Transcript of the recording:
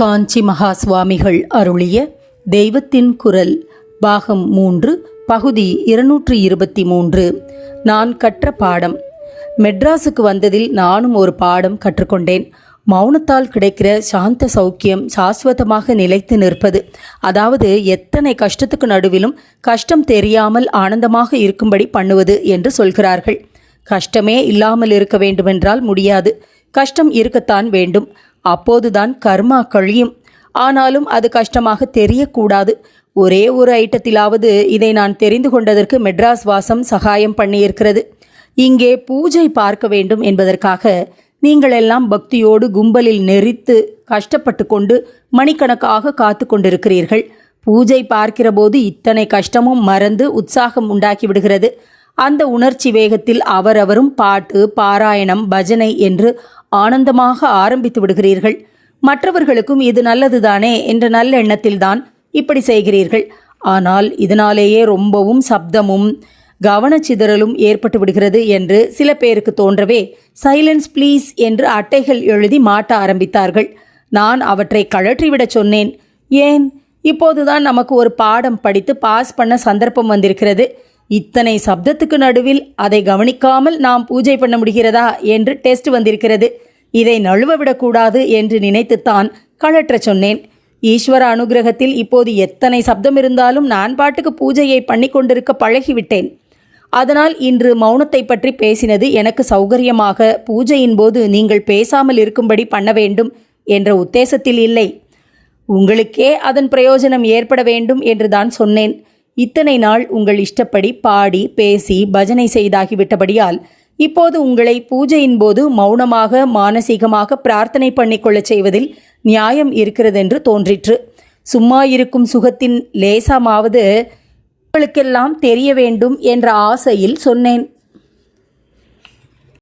காஞ்சி மகா சுவாமிகள் அருளிய தெய்வத்தின் குரல் பாகம் மூன்று பகுதி இருநூற்றி இருபத்தி மூன்று. நான் கற்ற பாடம். மெட்ராஸுக்கு வந்ததில் நானும் ஒரு பாடம் கற்றுக்கொண்டேன். மௌனத்தால் கிடைக்கிற சாந்த சௌக்கியம் சாஸ்வதமாக நிலைத்து நிற்பது. அதாவது எத்தனை கஷ்டத்துக்கு நடுவிலும் கஷ்டம் தெரியாமல் ஆனந்தமாக இருக்கும்படி பண்ணுவது என்று சொல்கிறார்கள். கஷ்டமே இல்லாமல் இருக்க வேண்டுமென்றால் முடியாது. கஷ்டம் இருக்கத்தான் வேண்டும். அப்போதுதான் கர்மா கழியும். ஆனாலும் அது கஷ்டமாக தெரியக்கூடாது. ஒரே ஒரு ஐட்டத்திலாவது இதை நான் தெரிந்து கொண்டதற்கு மெட்ராஸ் வாசம் சகாயம் பண்ணியிருக்கிறது. இங்கே பூஜை பார்க்க வேண்டும் என்பதற்காக நீங்கள் எல்லாம் பக்தியோடு கும்பலில் நெறித்து கஷ்டப்பட்டு கொண்டு மணிக்கணக்காக காத்து கொண்டிருக்கிறீர்கள். பூஜை பார்க்கிறபோது இத்தனை கஷ்டமும் மறந்து உற்சாகம் உண்டாக்கி விடுகிறது. அந்த உணர்ச்சி வேகத்தில் அவரவரும் பாட்டு பாராயணம் பஜனை என்று ஆனந்தமாக ஆரம்பித்து விடுகிறீர்கள். மற்றவர்களுக்கும் இது நல்லதுதானே என்ற நல்லெண்ணத்தில்தான் இப்படி செய்கிறீர்கள். ஆனால் இதனாலேயே ரொம்பவும் சப்தமும் கவனச்சிதறலும் ஏற்பட்டு விடுகிறது என்று சில பேருக்கு தோன்றவே சைலன்ஸ் ப்ளீஸ் என்று அட்டைகள் எழுதி மாட்ட ஆரம்பித்தார்கள். நான் அவற்றை கழற்றிவிடச் சொன்னேன். ஏன்? இப்போதுதான் நமக்கு ஒரு பாடம் படித்து பாஸ் பண்ண சந்தர்ப்பம் வந்திருக்கிறது. இத்தனை சப்தத்துக்கு நடுவில் அதை கவனிக்காமல் நாம் பூஜை பண்ண முடிகிறதா என்று டெஸ்ட் வந்திருக்கிறது. இதை நழுவ விடக்கூடாது என்று நினைத்துத்தான் கழற்றச் சொன்னேன். ஈஸ்வர அனுகிரகத்தில் இப்போது எத்தனை சப்தம் இருந்தாலும் நான் பாட்டுக்கு பூஜையை பண்ணி கொண்டிருக்க பழகிவிட்டேன். அதனால் இன்று மௌனத்தை பற்றி பேசினது எனக்கு சௌகரியமாக பூஜையின் போது நீங்கள் பேசாமல் இருக்கும்படி பண்ண வேண்டும் என்ற உத்தேசத்தில் இல்லை. உங்களுக்கே அதன் பிரயோஜனம் ஏற்பட வேண்டும் என்று தான் சொன்னேன். இத்தனை நாள் உங்கள் இஷ்டப்படி பாடி பேசி பஜனை செய்தாகிவிட்டபடியால் இப்போது உங்களை பூஜையின் போது மௌனமாக மானசீகமாக பிரார்த்தனை பண்ணிக்கொள்ளச் செய்வதில் நியாயம் இருக்கிறதென்று தோன்றிற்று. சும்மா இருக்கும் சுகத்தின் லேசமாவது உங்களுக்கெல்லாம் தெரிய வேண்டும் என்ற ஆசையில் சொன்னேன்.